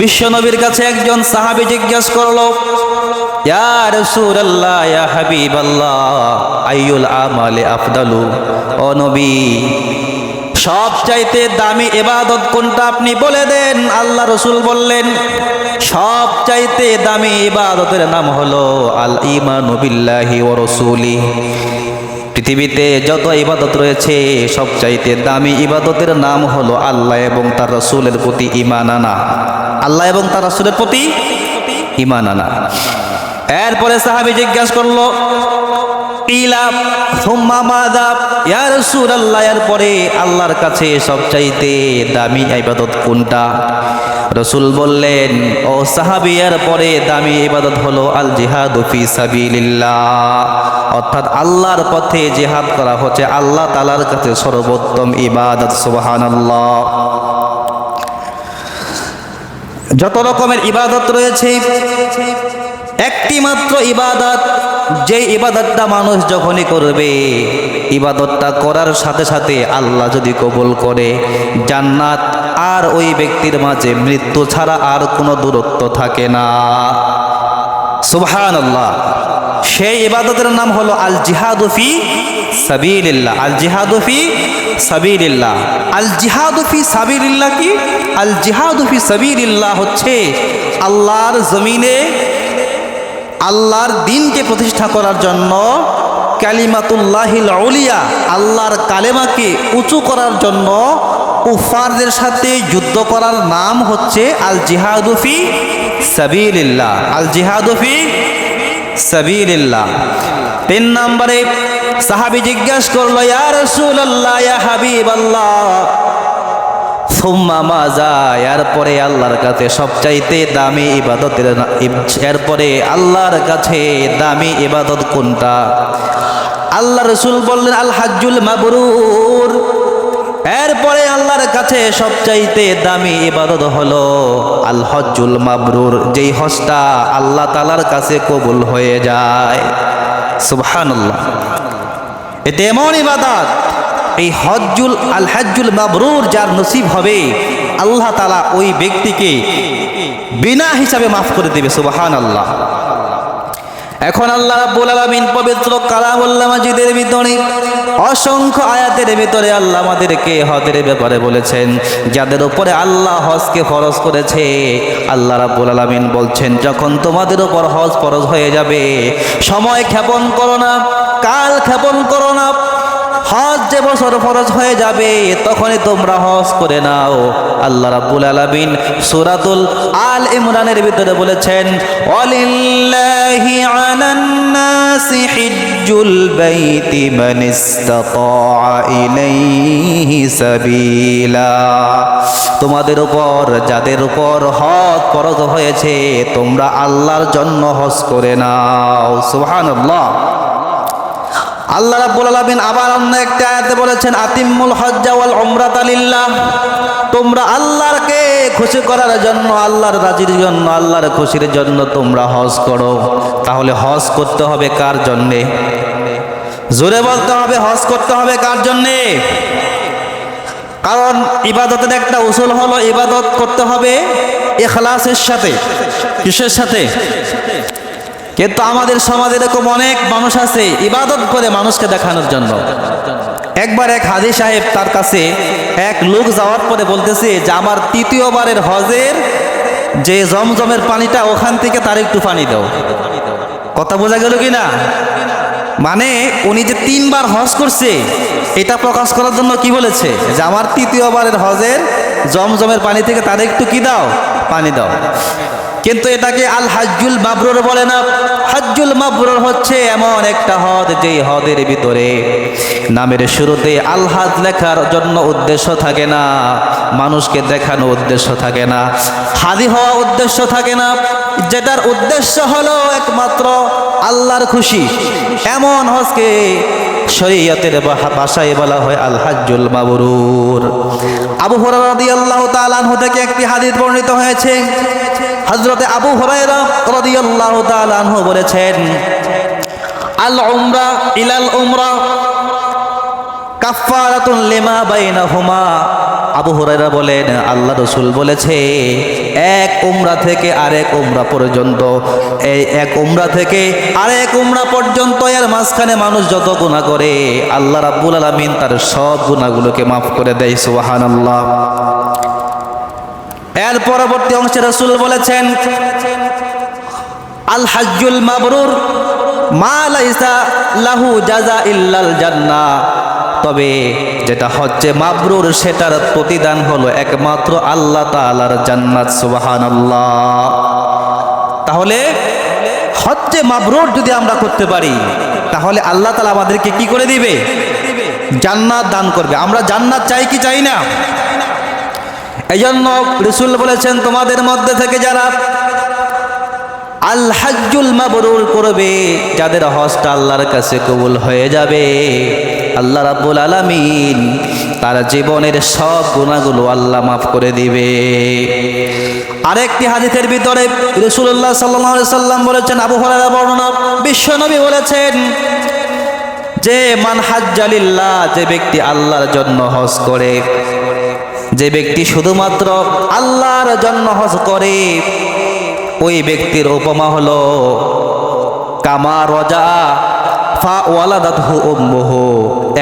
বিশ্বনবীর কাছে একজন সাহাবী জিজ্ঞাসা করল, ইয়া রাসূলুল্লাহ, ইয়া হাবিবাল্লাহ, আইয়ুল আমালি আফদালু? ও নবী সব চাইতে দামি এবাদত কোনটা আপনি বলে দেন? আল্লাহ রসুল বললেন সব চাইতে দামি ইবাদতের নাম হলো আল ইমানু বিল্লাহি ও রসুলি পৃথিবীতে যত ইবাদত রয়েছে, সব চাইতে দামি ইবাদতের নাম হলো আল্লাহ এবং তার রসুলের প্রতি ইমান আনা। আল্লাহ এবং তার রসুলের প্রতি ইমান আনা। এরপরে সাহাবি জিজ্ঞাসা করল ইলা সুম্মা মাদা ইয়া রাসূলুল্লাহ এর পরে আল্লাহর কাছে সবচাইতে দামি ইবাদত কোনটা? রসুল বললেন, ও সাহাবী এর পরে দামি ইবাদত হলো আল জিহাদু ফি সাবিলিল্লাহ। অর্থাৎ আল্লাহর পথে জিহাদ করা হচ্ছে আল্লাহ তাআলার কাছে সর্বোত্তম ইবাদত, সুবহানাল্লাহ। যত রকমের ইবাদত রয়েছে একটি মাত্র ইবাদত যে ইবাদতটা মানুষ যখনই করবে, ইবাদতটা করার সাথে সাথে আল্লাহ যদি কবুল করে, জান্নাত আর ওই ব্যক্তির মাঝে মৃত্যু ছাড়া আর কোনো দূরত্ব থাকে না। সুবহান আল্লাহ সেই ইবাদতের নাম হলো আল জিহাদুফি সাবিলিল্লাহ। আল জিহাদুফি সাবিলিল্লাহ। আল জিহাদুফি সাবিলিল্লাহ কি? আল জিহাদুফি সাবিলিল্লাহ হচ্ছে আল্লাহর জমিনে আল্লাহর দিনকে প্রতিষ্ঠা করার জন্য কালিমাতুল্লাহিল আল্লাহর কালেমাকে উঁচু করার জন্য উফারদের সাথে যুদ্ধ করার নাম হচ্ছে আল জিহাদুফি সাবিলিল্লাহ আল জিহাদুফি সাবিলিল্লাহ। তিন নম্বরে সাহাবি জিজ্ঞাসা করল, ইয়া রাসূলুল্লাহ, ইয়া হাবিবাল্লাহ সুম্মা মাজা এরপরে আল্লাহর কাছে সবচাইতে দামি ইবাদতের এরপরে আল্লাহর কাছে দামি ইবাদত কোনটা? আল্লাহ রসুল বললেন আল হাজ্জুল মাবরুর। এরপরে আল্লাহর কাছে সবচাইতে দামি ইবাদত হলো আল হজ্জুল মাবরুর, যেই হজটা আল্লাহ তালার কাছে কবুল হয়ে যায়। সুবহানাল্লাহ। এতে এমন ইবাদত। এই হজ্জুল, আল হাজ্জুল মাবরুর যার নসিব হবে, আল্লাহ তালা ওই ব্যক্তিকে বিনা হিসাবে মাফ করে দেবে সুবাহান আল্লাহ এখন আল্লাহ রাব্বুল আলামিন পবিত্র কালামুল্লাহ মাজিদের ভিতরে অসংখ্য আয়াতের ভিতরে আল্লাহ আমাদেরকে হজের ব্যাপারে বলেছেন, যাদের উপরে আল্লাহ হজকে ফরজ করেছে, আল্লাহ রাব্বুল আলামিন বলছেন, যখন তোমাদের উপর হজ ফরজ হয়ে যাবে, সময় ক্ষেপণ করো না, কাল ক্ষেপণ করো না হজ যে বছর ফরজ হয়ে যাবে, তখনই তোমরা হজ করে নাও। আল্লাহ রাব্বুল আলামিন সূরাতুল আল ইমরানের ভিতরে বলেছেন, ওয়ালিল্লাহি আলান নাসি হিজ্জুল বাইতি মান ইসতাতা ইলাইহি সাবিলা। তোমাদের উপর, যাদের উপর হজ ফরজ হয়েছে, তোমরা আল্লাহর জন্য হজ করে নাও। সুবহানাল্লাহ। আল্লাহ রাব্বুল আলামিন আবার অন্য একটা আয়াতে বলেছেন, আতিম্মুল হজ্জা ওয়াল উমরাতা লিল্লাহ। তোমরা আল্লাহরকে খুশি করার জন্য, আল্লাহর রাজির জন্য, আল্লাহর খুশির জন্য তোমরা হজ করো। তাহলে হজ করতে হবে কার জন্যে? জোরে বলতে হবে, হজ করতে হবে কার জন্যে? কারণ ইবাদতের একটা উসুল হলো ইবাদত করতে হবে এখলাসের সাথে, কিসের সাথে? কিন্তু আমাদের সমাজে এরকম অনেক মানুষ আছে, ইবাদত করে মানুষকে দেখানোর জন্য। একবার এক হাজি সাহেব তার কাছে এক লোক যাওয়ার পরে বলতেছে যে, আমার তৃতীয়বারের হজের যে জমজমের পানিটা, ওখান থেকে তার একটু পানি দাও। কথা বোঝা গেল কি না মানে উনি যে তিনবার হজ করছে, এটা প্রকাশ করার জন্য কি বলেছে? যে, আমার তৃতীয়বারের হজের জমজমের পানি থেকে তার একটু কি দাও? পানি দাও। কিন্তু এটাকে আল হাজ্জুল মাবরুর বলে না। হাজ্জুল মাবরুর হচ্ছে এমন একটা হদ যেই হদের ভিতরে নামের শুরুতে আল হাজ লেখার জন্য উদ্দেশ্য থাকে না, মানুষকে দেখানো উদ্দেশ্য থাকে না হাদি হওয়া উদ্দেশ্য থাকে না। যেটার উদ্দেশ্য হলো একমাত্র আল্লাহর খুশি। এমন হজকে শরীয়তের ভাষায় বলা হয় আল হাজ্জুল মাবরুর। আবু হুরায়রা আল্লাহ তালান থেকে একটি হাদিস বর্ণিত হয়েছে হযরতে আবু হুরায়রা রাদিয়াল্লাহু বলেছেন, আল উমরা ইলাল উমরা কাফারাতুন লিমা বাইনাহুমা। আবু হুরাইরা বলেন, আল্লাহ রসুল বলেছে, এক উমরা থেকে আরেক উমরা পর্যন্ত, এই এক উমরা থেকে আরেক উমরা পর্যন্ত, এর মাঝখানে মানুষ যত গুণা করে, আল্লাহ রাব্বুল আলমিন তার সব গুণাগুলোকে মাফ করে দেয় সুবাহান আল্লাহ এর পরবর্তী অংশে রসুল বলেছেন, আল হাজুল মাবরুর মা লাহু জাজা ইল্লাল জান্নাহ। তবে যেটা হচ্ছে মাবরুর, সেটার প্রতিদান হলো একমাত্র আল্লাহ তাআলার জান্নাত, সুবহানাল্লাহ। তাহলে হচ্ছে মাবরুর যদি আমরা করতে পারি, তাহলে আল্লাহ তাআলা আমাদেরকে কি করে দিবে? জান্নাত দান করবে। আমরা জান্নাত চাই কি চাই না? এই জন্য রসুল বলেছেন, তোমাদের মধ্যে থেকে যারা আল মাবরুর করবে, যাদের হজটা আল্লাহর কাছে কবুল হয়ে যাবে, আল্লাহ রাব্বুল আলামিন তার জীবনের সব গুণাগুলো আল্লাহ মাফ করে দিবে। আরেকটি হাদিসের ভিতরে রসুল্লাহ সাল্লাহ সাল্লাম বলেছেন, আবু হরারা বর্ণনা বিশ্বনবী বলেছেন যে, মান হাজ্জালিল্লাহ যে ব্যক্তি আল্লাহর জন্য হজ করে যে ব্যক্তি শুধুমাত্র আল্লাহর জন্য হজ করে ওই ব্যক্তির উপমা হলো কামা রজা।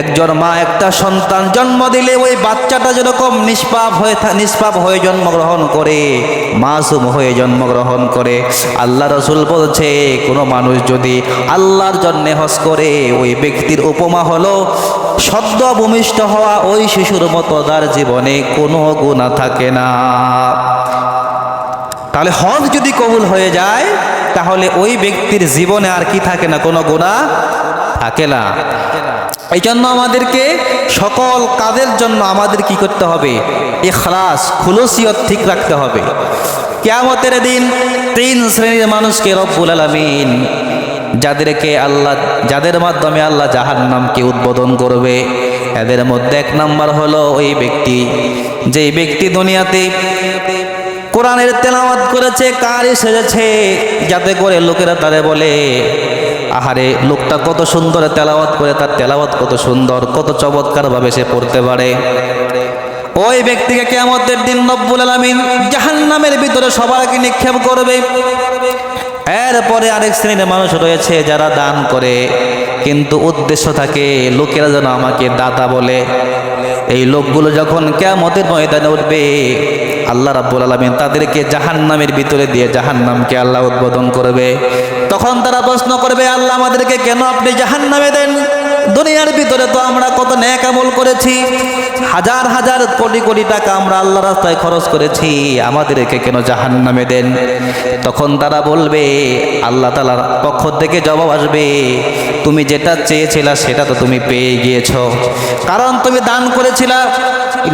একজন মা, একটা সন্তান জন্ম দিলে ওই বাচ্চাটা যেরকম নিষ্পাপ হয়ে নিষ্পাপ হয়ে জন্মগ্রহণ করে, মাসুম হয়ে জন্মগ্রহণ করে, আল্লাহ রসুল বলছে, কোনো মানুষ যদি আল্লাহর জন্য হজ করে, ওই ব্যক্তির উপমা হলো সদ্য ভূমিষ্ঠ হওয়া ওই শিশুর মতো তার জীবনে কোনো গুণা থাকে না। তাহলে হজ যদি কবুল হয়ে যায়, তাহলে ওই ব্যক্তির জীবনে আর কি থাকে না? কোনো গুণা থাকে না। এই জন্য আমাদেরকে সকল কাজের জন্য আমাদের কি করতে হবে? এ এখলাস খুলসিয়ত ঠিক রাখতে হবে। কেয়ামতের দিন তিন শ্রেণির মানুষকে রব্বুল আলমিন, যাদেরকে আল্লাহ, যাদের মাধ্যমে আল্লাহ জাহান্নামকে উদ্বোধন করবে, এদের মধ্যে এক নাম্বার হলো ওই ব্যক্তি। যেই ব্যক্তি দুনিয়াতে কোরআনের তেলাওয়াত করেছে কারি সেজেছে, যাতে করে লোকেরা তারে বলে আহারে, লোকটা কত সুন্দর তেলাওয়াত করে, তার তেলাওয়াত কত সুন্দর, কত চমৎকারভাবে সে পড়তে পারে। ওই ব্যক্তিকে কেমতের দিন নব্বুল আলমিন জাহান্নামের ভিতরে সবাইকে নিক্ষেপ করবে। এরপরে আরেক শ্রেণির মানুষ রয়েছে যারা দান করে। কিন্তু উদ্দেশ্য থাকে লোকেরা যেন আমাকে দাতা বলে। এই লোকগুলো যখন কেমতের ময়দানে উঠবে, আল্লাহ রাব্বুল আলমিন তাদেরকে জাহান্নামের ভিতরে দিয়ে জাহান্নামকে আল্লাহ উদ্বোধন করবে। তখন তারা প্রশ্ন করবে, আল্লাহ আমাদেরকে কেন আপনি জাহান্নামে দেন? দুনিয়ার ভিতরে তো আমরা কত ন্যাক আমল করেছি। হাজার হাজার কোটি কোটি টাকা আমরা আল্লাহ রাস্তায় খরচ করেছি। আমাদেরকে কেন জাহান নামে দেন? তখন তারা বলবে, আল্লাহ তালার পক্ষ থেকে জবাব আসবে, তুমি যেটা চেয়েছিলা সেটা তো তুমি পেয়ে গিয়েছ। কারণ তুমি দান করেছিলা,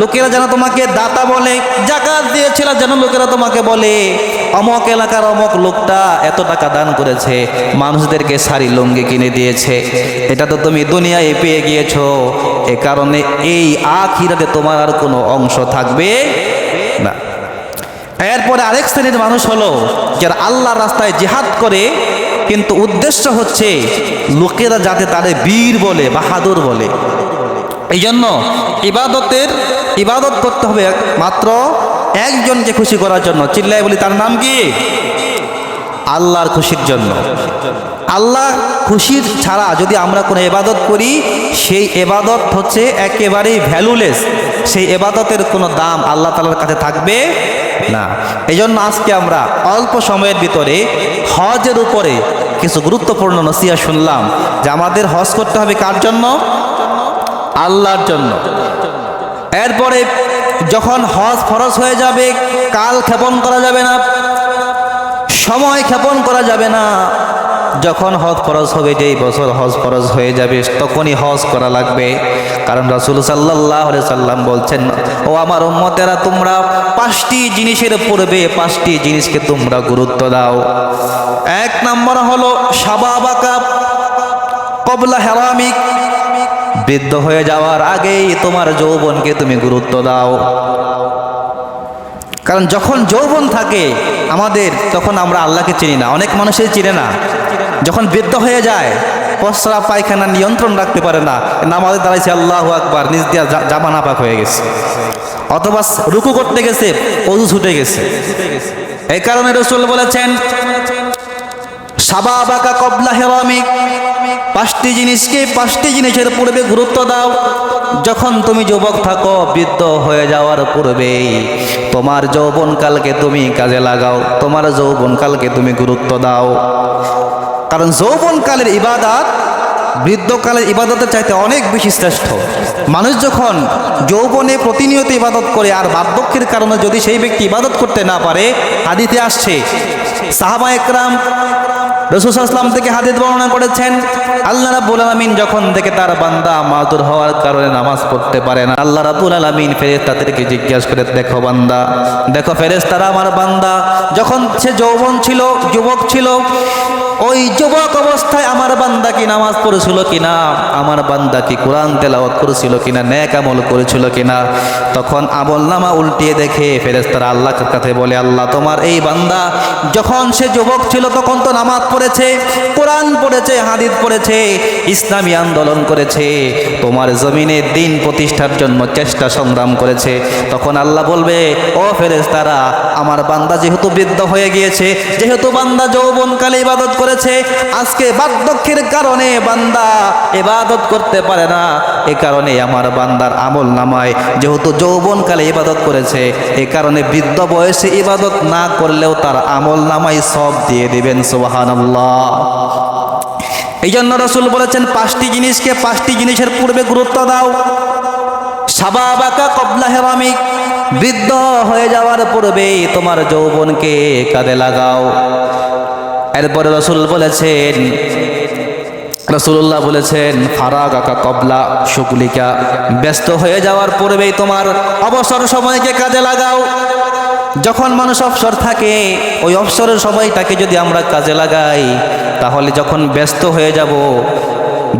লোকেরা যেন তোমাকে দাতা বলে, জাকাত দিয়েছিলা যেন লোকেরা তোমাকে বলে। অমক এলাকার অমক লোকটা এত টাকা দান করেছে, মানুষদেরকে শাড়ি, লুঙ্গি কিনে দিয়েছে। এটা তো তুমি দুনিয়ায় পেয়ে গিয়েছো। এ কারণে এই আখিরাতে তোমার আর কোনো অংশ থাকবে না। এরপরে আরেক শ্রেণির মানুষ হলো, যারা আল্লাহ রাস্তায় জেহাদ করে, কিন্তু উদ্দেশ্য হচ্ছে লোকেরা যাতে তাদের বীর বলে, বাহাদুর বলে। এই জন্য ইবাদতের, ইবাদত করতে হবে মাত্র একজনকে খুশি করার জন্য। চিল্লাই বলি, তার নাম কি? আল্লাহর খুশির জন্য। আল্লাহ খুশির ছাড়া যদি আমরা কোনো এবাদত করি, সেই এবাদত হচ্ছে একেবারেই ভ্যালুলেস সেই এবাদতের কোনো দাম আল্লাহ তালার কাছে থাকবে না। এই জন্য আজকে আমরা অল্প সময়ের ভিতরে হজের উপরে কিছু গুরুত্বপূর্ণ নসিয়া শুনলাম যে আমাদের হজ করতে হবে কার জন্য? আল্লাহর জন্য। এরপরে যখন হজ ফরজ হয়ে যাবে, কাল ক্ষেপণ করা যাবে না, সময় ক্ষেপণ করা যাবে না। যখন হজ ফরজ হবে, যেই বছর হজ ফরজ হয়ে যাবে, তখনই হজ করা লাগবে। কারণ রাসুল সাল্লাহ সাল্লাম বলছেন, ও আমার উম্মতেরা, তোমরা পাঁচটি জিনিসের পূর্বে পাঁচটি জিনিসকে তোমরা গুরুত্ব দাও। এক নম্বর হলো সাবাবাকা কবলা হেরামিক বৃদ্ধ হয়ে যাওয়ার আগেই তোমার যৌবনকে তুমি গুরুত্ব দাও। কারণ যখন যৌবন থাকে, আমাদের তখন আমরা আল্লাহকে চিনি না, অনেক মানুষের চিনে না। যখন বৃদ্ধ হয়ে যায় পসরা পায়খানা নিয়ন্ত্রণ রাখতে পারে না, নামাজে দাঁড়াইছে, আল্লাহ আকবার, নিজ দিয়া জামা নাপাক হয়ে গেছে। অথবা রুকু করতে গেছে, অজু ছুটে গেছে। এই কারণে রসুল বলেছেন, সাবাবাকা কবলা হেরামিক পাঁচটি জিনিসকে পাঁচটি জিনিসের পূর্বে গুরুত্ব দাও। যখন তুমি যুবক থাকো, বৃদ্ধ হয়ে যাওয়ার পূর্বে তোমার যৌবনকালকে তুমি কাজে লাগাও, তোমার যৌবনকালকে তুমি গুরুত্ব দাও। কারণ যৌবনকালের ইবাদাত, বৃদ্ধকালের ইবাদতের চাইতে অনেক বেশি শ্রেষ্ঠ। মানুষ যখন যৌবনে প্রতিনিয়ত ইবাদত করে আর বার্ধক্যের কারণে যদি সেই ব্যক্তি ইবাদত করতে না পারে আদিতে আসছে সাহাবা একরাম রসুলাম থেকে হাদিস বর্ণনা করেছেন, আল্লাহ রাবুল আলমিন যখন থেকে তার বান্দা মাদুর হওয়ার কারণে নামাজ পড়তে পারে না, আল্লাহ রাবুল আলমিন ফেরেজ তাদেরকে জিজ্ঞাসা করে, দেখো বান্দা, দেখো ফেরেজ তারা আমার বান্দা। যখন সে যৌবন ছিল, যুবক ছিল ওই যুবক অবস্থায় আমার বান্দা কি নামাজ পড়েছিল কিনা? আমার বান্দা কি কোরআন তেলাওয়াত করেছিল কিনা? ন্যাক আমল করেছিল কিনা? তখন আমল নামা উল্টিয়ে দেখে ফেরেস্তারা আল্লাহর কাছে বলে, আল্লাহ, তোমার এই বান্দা যখন সে যুবক ছিল তখন তো নামাজ পড়েছে, কোরআন পড়েছে হাদিদ পড়েছে, ইসলামী আন্দোলন করেছে, তোমার জমিনে দিন প্রতিষ্ঠার জন্য চেষ্টা সংগ্রাম করেছে। তখন আল্লাহ বলবে, ও ফেরেস্তারা আমার বান্দা যেহেতু বৃদ্ধ হয়ে গিয়েছে, যেহেতু বান্দা যৌবনকালে ইবাদত করেছে, আজকে বার্ধক্যের কারণে বান্দা ইবাদত করতে পারে না। এ কারণে আমার বান্দার আমল নামায়, যেহেতু যৌবনকালে ইবাদত করেছে, এ কারণে বৃদ্ধ বয়সে ইবাদত না করলেও তার আমল নামায় সব দিয়ে দিবেন, সুবহানাল্লাহ। এই জন্য রসুল বলেছেন, পাঁচটি জিনিসকে পাঁচটি জিনিসের পূর্বে গুরুত্ব দাও। সাবাবাকা কবলা হেরামিক বৃদ্ধ হয়ে যাওয়ার পূর্বে তোমার যৌবনকে কাঁধে লাগাও। এরপরে রসুল বলেছেন রসুল্লাহ বলেছেন ফারাগ আকা কবলা, শুকলিকা, ব্যস্ত হয়ে যাওয়ার পূর্বেই তোমার অবসর সময়কে কাজে লাগাও। যখন মানুষ অবসর থাকে, ওই অবসরের সময়টাকে যদি আমরা কাজে লাগাই, তাহলে যখন ব্যস্ত হয়ে যাব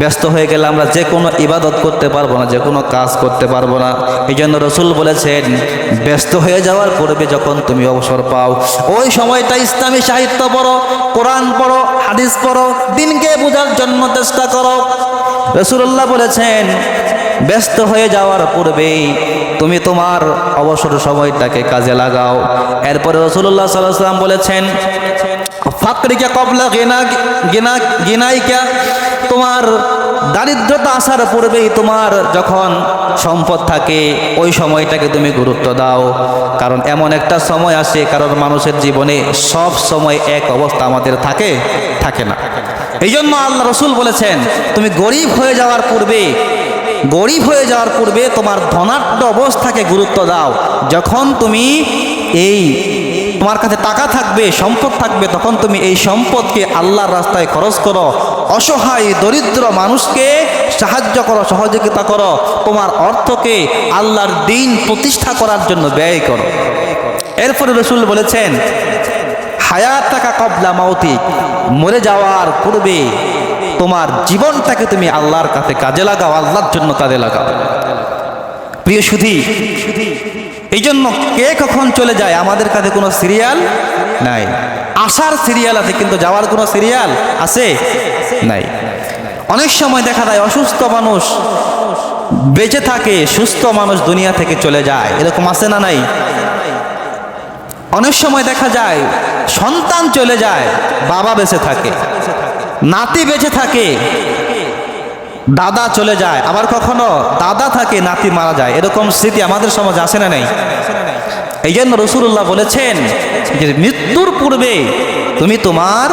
ব্যস্ত হয়ে গেলে আমরা যে কোনো ইবাদত করতে পারব না, যে কোনো কাজ করতে পারব না। এই জন্য রসুল বলেছেন, ব্যস্ত হয়ে যাওয়ার পূর্বে যখন তুমি অবসর পাও, ওই সময়টা ইসলামী সাহিত্য পড়ো, কোরআন পড়ো, হাদিস পড়ো, দিনকে বোঝার জন্য চেষ্টা করো। রসুল্লাহ বলেছেন, ব্যস্ত হয়ে যাওয়ার পূর্বেই তুমি তোমার অবসর সময়টাকে কাজে লাগাও। এরপরে রসুল্লাহ সাল্লাহ সাল্লাম বলেছেন ফাকরিকা কবলা গেনা গেনা, গেনাইকা, তোমার দারিদ্রতা আসার পূর্বেই তোমার যখন সম্পদ থাকে, ওই সময়টাকে তুমি গুরুত্ব দাও। কারণ এমন একটা সময় আসে, কারণ মানুষের জীবনে সব সময় এক অবস্থা আমাদের থাকে থাকে না। এই জন্য আল্লাহ রসুল বলেছেন, তুমি গরিব হয়ে যাওয়ার পূর্বে, গরিব হয়ে যাওয়ার পূর্বে তোমার ধনাঢ্য অবস্থাকে গুরুত্ব দাও। যখন তুমি এই তোমার কাছে টাকা থাকবে, সম্পদ থাকবে, তখন তুমি এই সম্পদকে আল্লাহর রাস্তায় খরচ করো। অসহায়, দরিদ্র মানুষকে সাহায্য করো, সহযোগিতা করো। তোমার অর্থকে আল্লাহর দিন প্রতিষ্ঠা করার জন্য ব্যয় করো। এরপরে রসুল বলেছেন, হায়াত টাকা কবলা মাউতি, মরে যাওয়ার পূর্বে তোমার জীবনটাকে তুমি আল্লাহর কাছে কাজে লাগাও, আল্লাহর জন্য কাজে লাগাও। প্রিয় সুধী এই জন্য কে কখন চলে যায়? আমাদের কাছে কোনো সিরিয়াল নাই। আসার সিরিয়াল আছে, কিন্তু যাওয়ার কোনো সিরিয়াল আছে নাই। অনেক সময় দেখা যায় অসুস্থ মানুষ বেঁচে থাকে, সুস্থ মানুষ দুনিয়া থেকে চলে যায়। এরকম আছে না নাই? অনেক সময় দেখা যায় সন্তান চলে যায়, বাবা বেঁচে থাকে, নাতি বেঁচে থাকে দাদা চলে যায়। আবার কখনো দাদা থাকে, নাতি মারা যায়। এরকম স্মৃতি আমাদের সমাজ আসে না নেই? এই জন্য রসুল্লাহ বলেছেন যে, মৃত্যুর পূর্বে তুমি তোমার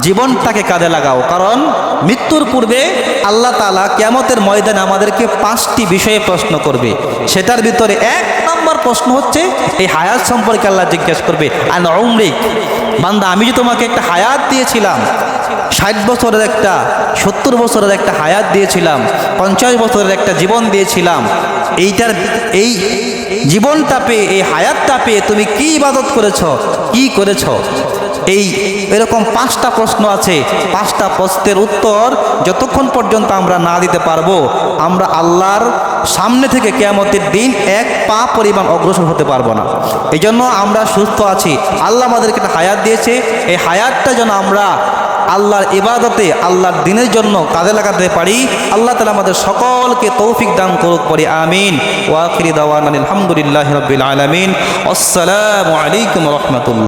জীবনটাকে কাজে লাগাও। কারণ মৃত্যুর পূর্বে আল্লাহ তালা কেমতের ময়দানে আমাদেরকে পাঁচটি বিষয়ে প্রশ্ন করবে। সেটার ভিতরে এক নম্বর প্রশ্ন হচ্ছে, এই হায়াত সম্পর্কে আল্লাহ জিজ্ঞেস করবে আর অমরিক বান্দা, আমি যে তোমাকে একটা হায়াত দিয়েছিলাম ষাট বছরের একটা, সত্তর বছরের একটা হায়াত দিয়েছিলাম, পঞ্চাশ বছরের একটা জীবন দিয়েছিলাম। এইটার এই জীবনটা পেয়ে, এই হায়াতটা পেয়ে তুমি কি ইবাদত করেছ? কি করেছ? এই এরকম পাঁচটা প্রশ্ন আছে। পাঁচটা প্রশ্নের উত্তর যতক্ষণ পর্যন্ত আমরা না দিতে পারব, আমরা আল্লাহর সামনে থেকে কেয়ামতের দিন এক পা পরিমাণ অগ্রসর হতে পারব না। এই জন্য আমরা সুস্থ আছি। আল্লাহ আমাদেরকে একটা হায়াত দিয়েছে। এই হায়াতটা যেন আমরা আল্লাহর ইবাদতে, আল্লাহর দিনের জন্য কাজে লাগাতে পারি। আল্লাহ তালা আমাদের সকলকে তৌফিক দান করুক পরে আমিন। ওয়াকিরি দাওয়ান আলহামদুলিল্লাহ রবিল আলমিন। আসসালামু আলাইকুম রহমতুল্লাহ।